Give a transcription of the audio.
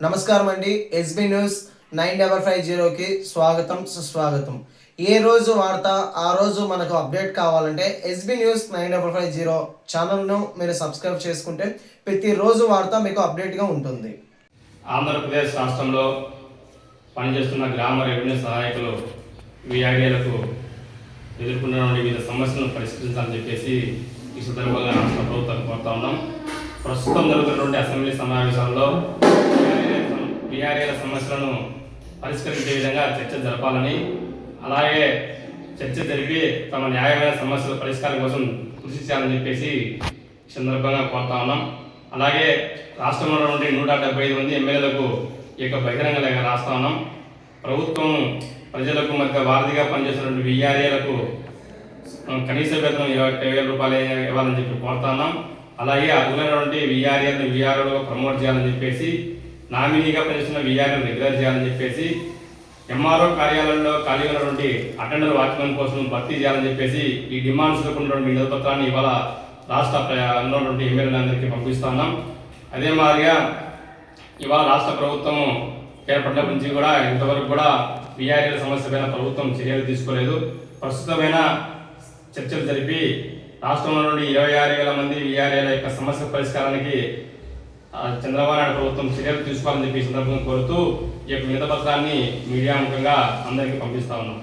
నమస్కారం అండి SB news nine double five జీరోకి స్వాగతం సుస్వాగతం. ఏ రోజు వార్త ఆ రోజు మనకు అప్డేట్ కావాలంటే SB news nine double five zero ఛానల్ను మీరు సబ్స్క్రైబ్ చేసుకుంటే ప్రతిరోజు వార్త మీకు అప్డేట్గా ఉంటుంది. ఆంధ్రప్రదేశ్ రాష్ట్రంలో పనిచేస్తున్న గ్రామ రెవెన్యూ సహాయకులు విఐడీలకు ఎదుర్కొన్నటువంటి వివిధ సమస్యలను పరిష్కరించాలని చెప్పేసి ఈ సందర్భంగా రాష్ట్ర ప్రభుత్వం కోరుతా ఉన్నాం. ప్రస్తుతం జరుగుతున్నటువంటి అసెంబ్లీ సమావేశంలో బీఆర్ఏల సమస్యలను పరిష్కరించే విధంగా చర్చ జరపాలని అలాగే చర్చ జరిపి తమ న్యాయమైన సమస్యల పరిష్కారం కోసం కృషి చేయాలని చెప్పేసి సందర్భంగా కోరుతా ఉన్నాం. అలాగే రాష్ట్రంలో నుండి నూట డెబ్బై ఐదు మంది ఎమ్మెల్యేలకు ఈ యొక్క బహిరంగ లేఖ రాస్తా ఉన్నాం. ప్రభుత్వం ప్రజలకు మధ్య వారధిగా పనిచేస్తున్నటువంటి విఆర్ఏలకు కనీస వేతనం ఇరవై వేల రూపాయలు ఇవ్వాలని చెప్పి కోరుతా ఉన్నాం. అలాగే అర్హులైనటువంటి విఆర్ఎల్ విఆర్ఓలుగా ప్రమోట్ చేయాలని చెప్పేసి నామినీగా పనిచేస్తున్న విఆర్ఏలు రెగ్యులర్ చేయాలని చెప్పేసి ఎంఆర్ఓ కార్యాలయంలో ఖాళీ ఉన్నటువంటి అటెండర్ వాచ్మెన్ కోసం భర్తీ చేయాలని చెప్పేసి ఈ డిమాండ్స్ ఉన్నటువంటి వినతి పత్రాన్ని ఇవాళ రాష్ట్ర ప్ర- ఉన్నటువంటి ఎమ్మెల్యేలందరికీ పంపిస్తున్నాం అదే మాదిరిగా ఇవాళ రాష్ట్ర ప్రభుత్వం ఏర్పడినప్పటి నుంచి కూడా ఇంతవరకు కూడా విఆర్ఏల సమస్య పైన ప్రభుత్వం చర్యలు తీసుకోలేదు. ప్రస్తుతమైన చర్చలు జరిపి రాష్ట్రంలో నుండి ఇరవై ఆరు వేల మంది విఆర్ఏల యొక్క సమస్య పరిష్కారానికి చంద్రబాబు నాయుడు ప్రభుత్వం చర్యలు తీసుకోవాలని చెప్పి సందర్భంగా కోరుతూ ఈ యొక్క వినత పత్రాన్ని మీడియా ముఖంగా అందరికీ పంపిస్తా ఉన్నాం.